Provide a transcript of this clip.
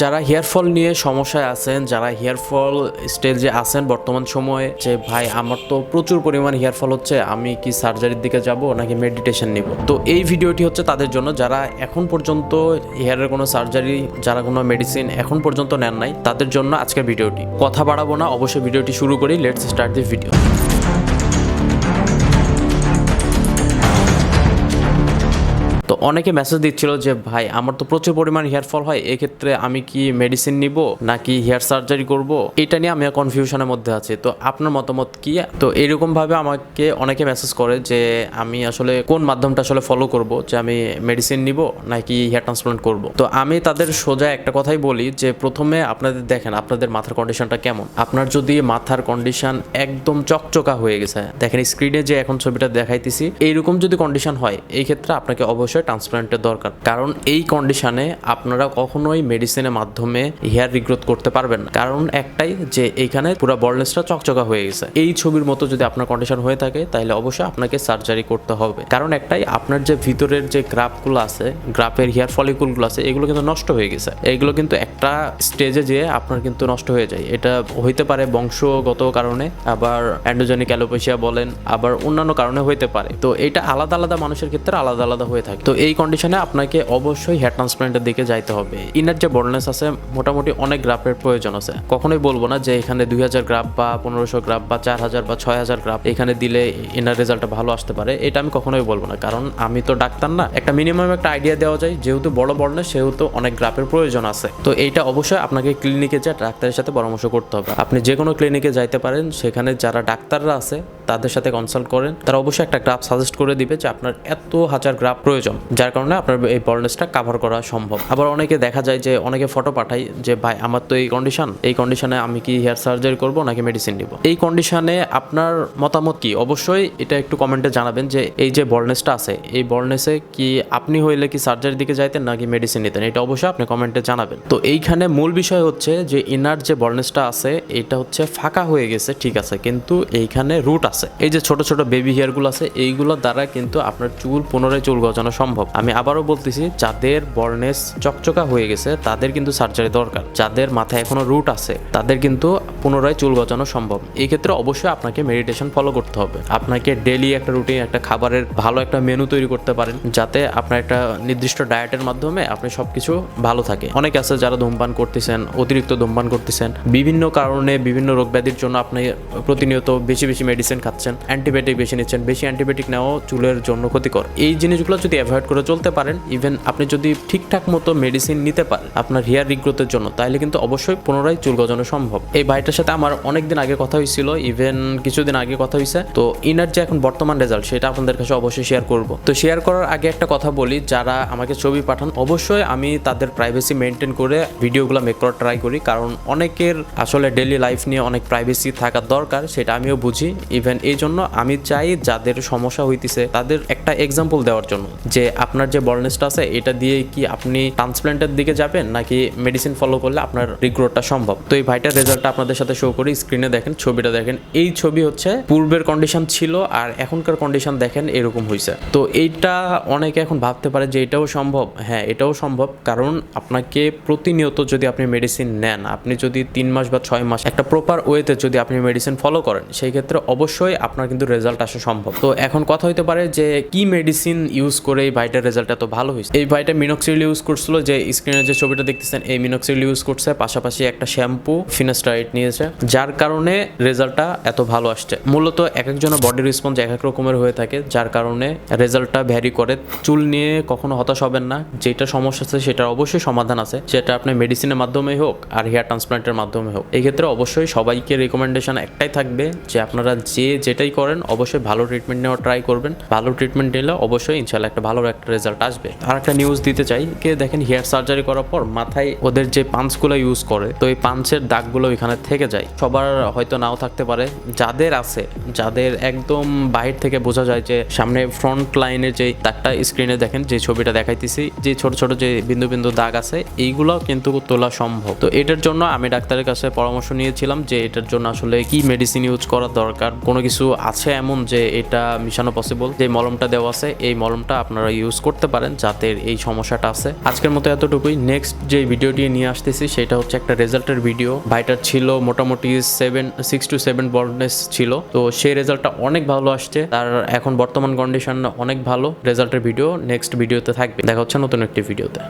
যারা hair fall নিয়ে সমস্যায় আছেন, যারা হেয়ার ফল স্টেজে আছেন, বর্তমান সময়ে যে, ভাই, আমার তো প্রচুর পরিমাণ হেয়ার ফল হচ্ছে, আমি কি সার্জারির দিকে যাব নাকি মেডিটেশন নিব? তো এই ভিডিওটি হচ্ছে তাদের জন্য। যারা এখন পর্যন্ত হেয়ারের কোনো সার্জারি, যারা কোনো মেডিসিন এখন পর্যন্ত নেন নাই, তাদের জন্য আজকের ভিডিওটি। কথা বাড়াবো না, অবশ্যই ভিডিওটি শুরু করি। লেটস স্টার্ট দি ভিডিও তো অনেকে মেসেজ দিচ্ছিল যে, ভাই, আমার তো প্রচুর পরিমাণ হেয়ার ফল হয়, এক্ষেত্রে আমি কি মেডিসিন নিব নাকি হেয়ার সার্জারি করব? এটা নিয়ে আমি কনফিউশনের মধ্যে আছি। তো আপনার মতামত কি? তো এরকম ভাবে আমাকে অনেকে মেসেজ করে যে, আমি আসলে কোন মাধ্যমটা আসলে ফলো করব? যে আমি মেডিসিন নিব নাকি হেয়ার ট্রান্সপ্লান্ট করব? তো আমি তাদের সোজা একটা কথাই বলি যে, প্রথমে আপনাদের দেখেন, আপনাদের মাথার কন্ডিশনটা কেমন? আপনার যদি মাথার কন্ডিশন একদম চকচকা হয়ে গেছে, দেখেন স্ক্রিনে যে এখন ছবিটা দেখাইতেছি, এইরকম যদি কন্ডিশন হয় এই ক্ষেত্রে আপনাকে অবশ্যই ট্রান্সপ্লান্টের দরকার। কারণ এই কন্ডিশনে আপনারা কখনোই মেডিসিনের মাধ্যমে হেয়ার রিগ্রোথ করতে পারবেন না। কারণ একটাই যে এইখানে পুরো বলনেসটা চকচকা হয়ে গেছে। এই ছবির মতো যদি আপনার কন্ডিশন হয়ে থাকে, তাহলে অবশ্যই আপনাকে সার্জারি করতে হবে। কারণ একটাই, আপনার যে ভিতরের যে গ্রাফগুলো আছে গ্রাফের হেয়ার ফলিকুলগুলো আছে, এগুলো কিন্তু নষ্ট হয়ে গেছে। এগুলো কিন্তু একটা স্টেজে যেয়ে আপনার কিন্তু নষ্ট হয়ে যায়। এটা হইতে পারে বংশগত কারণে, আবার অ্যান্ডোজেনিক অ্যালোপেশিয়া বলেন, আবার অন্যান্য কারণে হইতে পারে। তো এটা আলাদা আলাদা মানুষের ক্ষেত্রে আলাদা আলাদা হয়ে থাকে। তো এই কন্ডিশনে আপনাকে অবশ্যই হেয়ার ট্রান্সপ্লান্টের দিকে যাইতে হবে। ইনার যে বর্ডনেস আছে, মোটামুটি অনেক গ্রাফের প্রয়োজন আছে। কখনোই বলব না যে এখানে দুই হাজার গ্রাফ বা পনেরোশো গ্রাফ বা চার হাজার বা ছয় হাজার গ্রাফ এখানে দিলে ইনার রেজাল্টটা ভালো আসতে পারে। এটা আমি কখনোই বলব না। কারণ আমি তো ডাক্তার না। একটা মিনিমাম একটা আইডিয়া দেওয়া যায়, যেহেতু বড় বর্ণে সেহেতু অনেক গ্রাফের প্রয়োজন আছে। তো এইটা অবশ্যই আপনাকে ক্লিনিকে যা ডাক্তারের সাথে পরামর্শ করতে হবে। আপনি যে কোনো ক্লিনিকে যাইতে পারেন, সেখানে যারা ডাক্তাররা আছে তাদের সাথে কনসাল্ট করেন। তারা অবশ্যই একটা গ্রাফ সাজেস্ট করে দিবে যে আপনার এত হাজার গ্রাফ প্রয়োজন, যার কারণে আপনার এই বলনেসটা কাভার করা সম্ভব। আবার অনেকে দেখা যায় যে, অনেকে ফটো পাঠায় যে, ভাই, আমার তো এই কন্ডিশন এই কন্ডিশনে আমি কি হেয়ার সার্জারি করব নাকি মেডিসিন নিব? এই কন্ডিশনে আপনার মতামত কি? অবশ্যই এটা একটু কমেন্টে জানাবেন যে, এই যে বলনেসটা আছে, এই বলনেসে কি আপনি হইলে কি সার্জারির দিকে যাইতেন নাকি মেডিসিন নিতেন? এটা অবশ্যই আপনি কমেন্টে জানাবেন। তো এইখানে মূল বিষয় হচ্ছে যে ইনার যে বলনেসটা আছে, এটা হচ্ছে ফাঁকা হয়ে গেছে, ঠিক আছে। কিন্তু এইখানে রুট আছে। এই যে ছোট ছোট বেবি হেয়ারগুলো আছে এইগুলোর দ্বারা কিন্তু আপনার চুল পুনরায় চুল গজানো সম্ভব। আমি আবারও বলতেছি, যাদের বর্নেস চকচকা হয়ে গেছে, তাদের কিন্তু সার্জারি দরকার। যাদের মাথায় এখনও রুট আছে, তাদের কিন্তু পুনরায় চুল গজানো সম্ভব। এই ক্ষেত্রে অবশ্যই আপনাকে মেডিটেশন ফলো করতে হবে। আপনাকে ডেলি একটা রুটিন একটা খাবারের ভালো একটা মেনু তৈরি করতে পারেন, যাতে আপনার একটা নির্দিষ্ট ডায়েটের মাধ্যমে আপনি সবকিছু ভালো থাকে। অনেক আছে যারা ধূমপান করতেছেন, অতিরিক্ত ধূমপান করতেছেন। বিভিন্ন কারণে বিভিন্ন রোগ ব্যাধির জন্য আপনি প্রতিনিয়ত বেশি বেশি মেডিসিন খাচ্ছেন। অ্যান্টিবায়োটিক বেশি নিচ্ছেন, বেশি অ্যান্টিবায়োটিক নেওয়াও চুলের জন্য ক্ষতিকর। এই জিনিসগুলো যদি অ্যাভয়েড করে চলতে পারেন, ইভেন আপনি যদি ঠিকঠাক মতো মেডিসিন নিতে পারেন আপনার হেয়ার রিগ্রোথের জন্য, তাহলে কিন্তু অবশ্যই পুনরায় চুল গজানো সম্ভব। এই ভাইটার সাথে আমার অনেক দিন আগে কথা হয়েছিল, ইভেন কিছুদিন আগে কথা হয়েছে। তো ইনার যে এখন বর্তমান রেজাল্ট, সেটা আপনাদের কাছে অবশ্যই শেয়ার করব। তো শেয়ার করার আগে একটা কথা বলি, যারা আমাকে ছবি পাঠান, অবশ্যই আমি তাদের প্রাইভেসি মেনটেন করে ভিডিওগুলো মেক করার ট্রাই করি। কারণ অনেকের আসলে ডেলি লাইফ নিয়ে অনেক প্রাইভেসি থাকা দরকার, সেটা আমিও বুঝি। ইভেন এই জন্য আমি চাই যাদের সমস্যা হইতেছে তাদের একটা এক্সাম্পল দেওয়ার জন্য। যে আপনার যে বলনেসটা আছে, এটা দিয়ে কি আপনি ট্রান্সপ্ল্যান্টের দিকে যাবেন, নাকি মেডিসিন ফলো করলে আপনার রিগ্রোথটা সম্ভব? তো এই ভাইটার রেজাল্টটা আপনাদের সাথে শো করি স্ক্রিনে দেখেন, ছবিটা দেখেন। এই ছবি হচ্ছে পূর্বের কন্ডিশন ছিল, আর এখনকার কন্ডিশন দেখেন, এরকম হয়েছে তো এইটা অনেকে এখন ভাবতে পারে যে এটাও সম্ভব। হ্যাঁ এটাও সম্ভব, কারণ আপনাকে প্রতিনিয়ত যদি আপনি মেডিসিন নেন, আপনি যদি তিন মাস বা ছয় মাস একটা প্রপার ওয়েতে যদি আপনি মেডিসিন ফলো করেন, সেই ক্ষেত্রে অবশ্যই আপনার কিন্তু রেজাল্ট আসা সম্ভব। তো এখন কথা হইতে পারে যে কি মেডিসিন ইউজ করে এই ভাইটার রেজাল্ট এত ভালো হয়েছে এই ভাইটা মিনক্সিল ইউজ করছিল, যে স্ক্রিনে যে ছবিটা দেখতেছেন, এই মিনক্সিল ইউজ করছে, পাশাপাশি একটা শ্যাম্পু ফিনাস্টাইট নিয়েছে, যার কারণে রেজাল্টটা এত ভালো আসছে। মূলত এক একজনের বডি রেসপন্স এক এক রকমের হয়ে থাকে, যার কারণে রেজাল্টটা ভ্যারি করে। চুল নিয়ে কখনো হতাশ হবেন না, যেটা সমস্যা আছে সেটার অবশ্যই সমাধান আছে। সেটা আপনি মেডিসিনের মাধ্যমে হোক আর হেয়ার ট্রান্সপ্লান্টের মাধ্যমে হোক। এই ক্ষেত্রে অবশ্যই সবাইকে রেকমেন্ডেশন একটাই থাকবে, যে আপনারা যে যেটাই করেন, অবশ্যই ভালো ট্রিটমেন্ট নেওয়ার ট্রাই করবেন। ভালো ট্রিটমেন্ট নিলে অবশ্যই ইনশাল্লাহ একটা ভালো একটা রেজাল্ট আসবে। আর একটা নিউজ দিতে চাই, কে দেখেন হেয়ার সার্জারি করার পর মাথায় ওদের যে পাঞ্চগুলো ইউজ করে, তো এই পাঞ্চের দাগগুলো এখানে থেকে যায়। সবার হয়তো নাও থাকতে পারে। যাদের আছে, যাদের একদম বাহির থেকে বোঝা যায় যে সামনে ফ্রন্ট লাইনের যে দাগটা স্ক্রিনে দেখেন, যে ছবিটা দেখাইতেছি, যে ছোট ছোট যে বিন্দু বিন্দু দাগ আছে এইগুলো কিন্তু তোলা সম্ভব। তো এটার জন্য আমি ডাক্তারের কাছে পরামর্শ নিয়েছিলাম যে এটার জন্য আসলে কি মেডিসিন ইউজ করা দরকার, কোনো কিছু আছে এমন যে এটা মিশানো পসিবল যে মলমটা দেওয়া আছে, এই মলমটা আপনারা ইউজ করতে পারেন যাদের এই সমস্যাটা আছে। আজকের মতো এতটুকুই। নেক্সট যে ভিডিওটি নিয়ে আসতেছি, সেটা হচ্ছে একটা রেজাল্টের ভিডিও ভাইটার ছিল মোটামুটি সেভেন সিক্স টু সেভেন বর্ডনেস ছিল। তো সেই রেজাল্টটা অনেক ভালো আসছে। তার এখন বর্তমান কন্ডিশন অনেক ভালো। রেজাল্টের ভিডিও নেক্সট ভিডিওতে থাকবে। দেখা হচ্ছে নতুন একটি ভিডিওতে